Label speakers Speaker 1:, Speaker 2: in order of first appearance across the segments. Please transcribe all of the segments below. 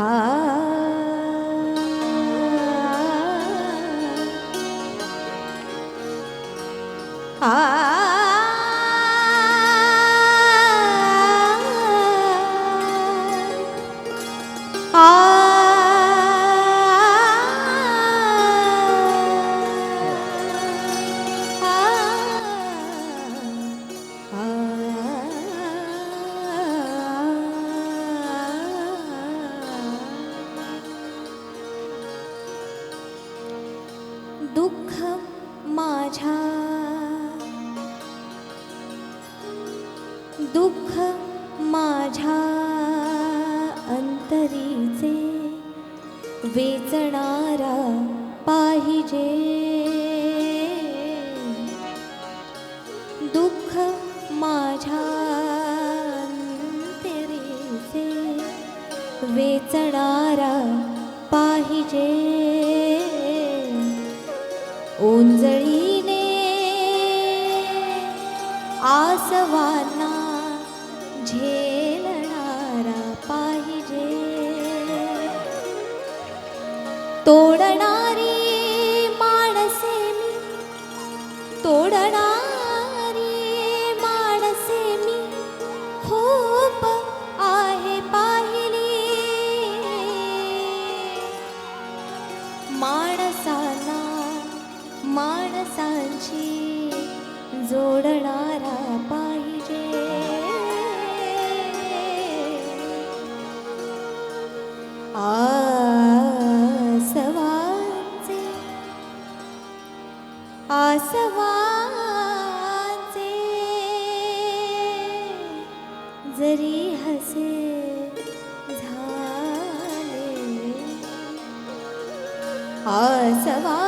Speaker 1: ah दुःख माझ्या अंतरीचे वेचणारा पाहिजे. दुःख माझ्या अंतरीचे वेचणारा पाहिजे. उंजळीने आसवाना आसवाचे जरी हसे झाले आसवा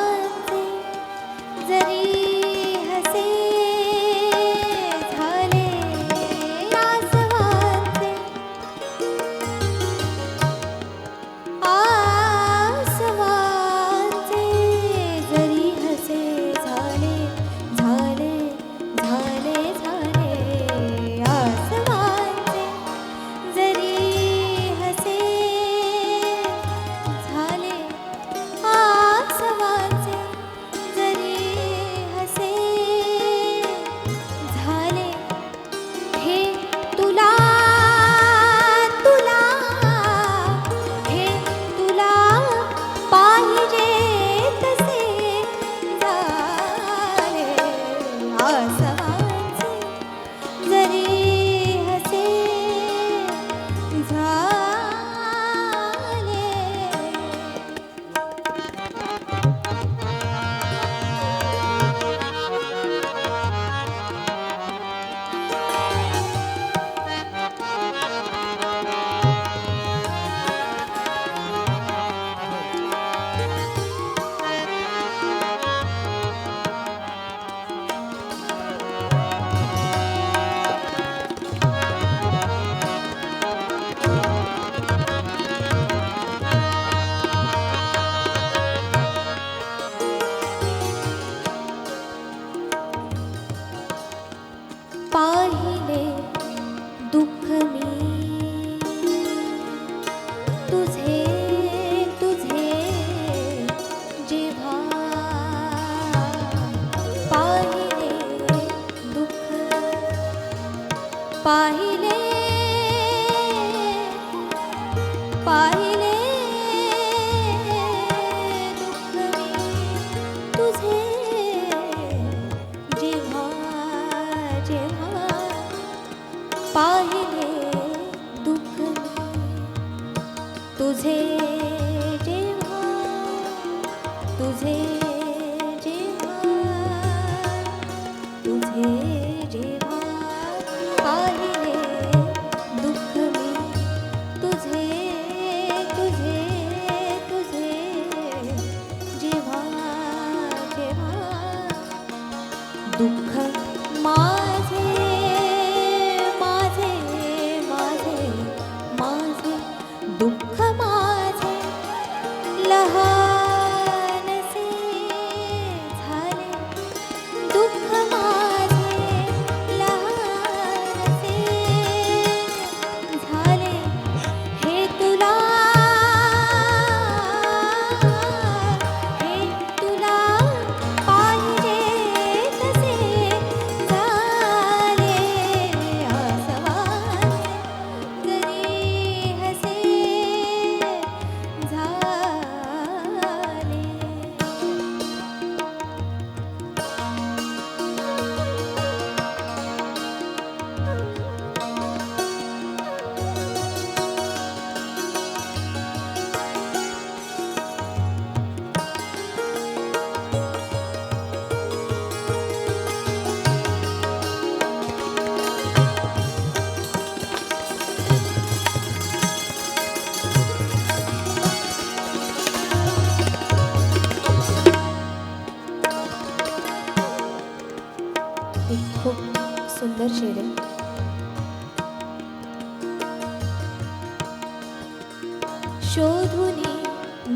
Speaker 1: शोधुनी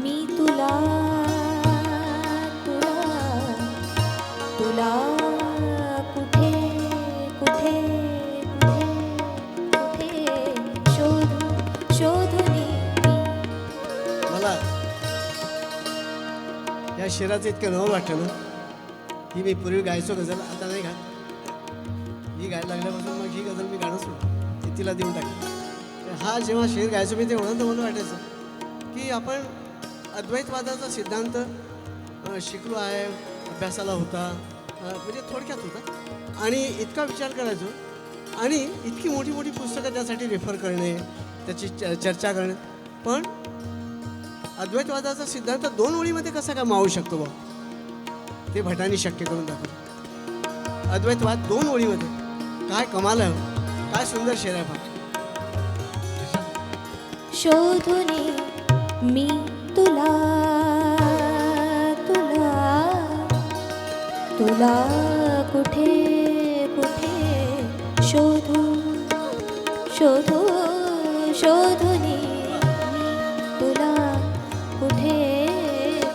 Speaker 1: मी तुला तुला तुला कुठे कुठे कुठे शोधू शोधुनी
Speaker 2: मला या शिराचं इतकं नवं वाटतं ना ही मी पूर्वी गायचो गझल आता नाही गात. ही गायला लागल्यापासून मग ही गझल मी गाणं सोडतो ती तिला देऊन टाकली. हा जेव्हा शेर गायचो मी तेव्हा तर मला वाटायचं की आपण अद्वैतवादाचा सिद्धांत शिकलो आहे अभ्यासाला होता म्हणजे थोडक्यात होता. आणि इतका विचार करायचो आणि इतकी मोठी मोठी पुस्तकं त्यासाठी रेफर करणे त्याची च- चर्चा करणे. पण अद्वैतवादाचा सिद्धांत दोन ओळीमध्ये कसा काय मावू शकतो बा ते भटांनी शक्य करून दाखवलं. अद्वैतवाद दोन ओळीमध्ये. काय कमाल आहे. काय सुंदर शेर आहे
Speaker 1: शोधून मी तुला तुला तुला कुठे कुठे शोधू शोधू शोधुनी तुला कुठे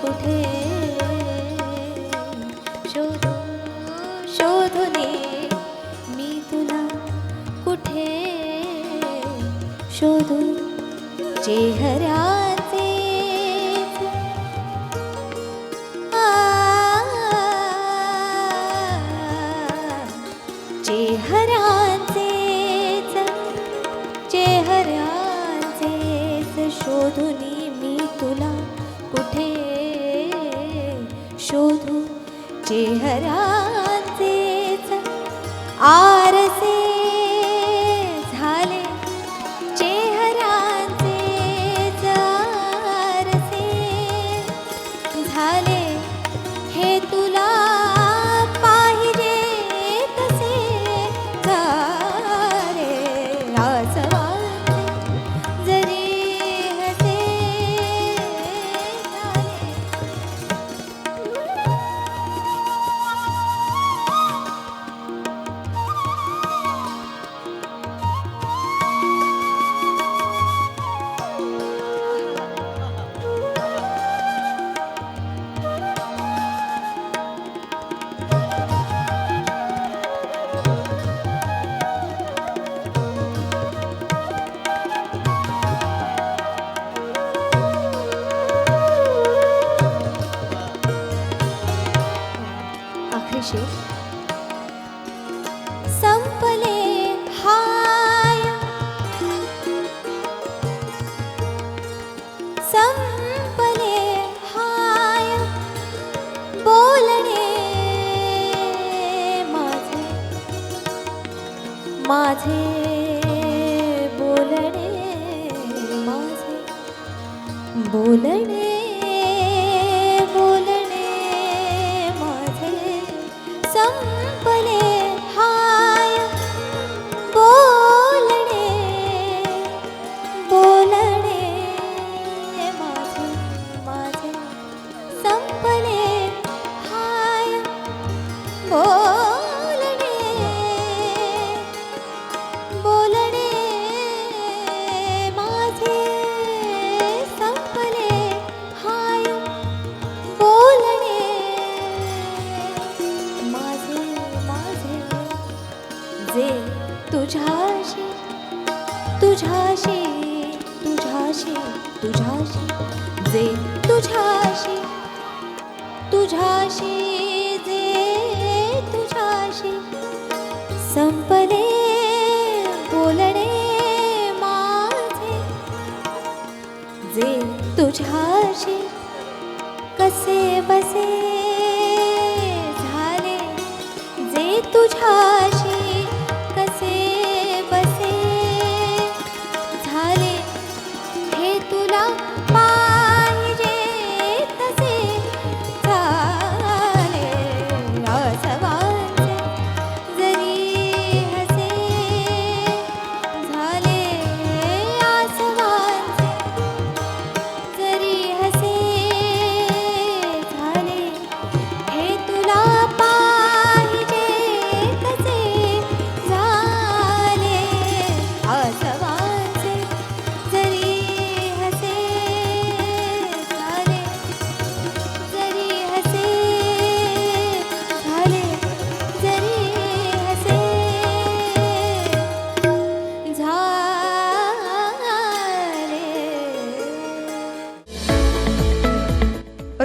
Speaker 1: कुठे शोधू शोधुनी मी तुला कुठे शोधू? चेहऱ्या चेहऱ्याचेच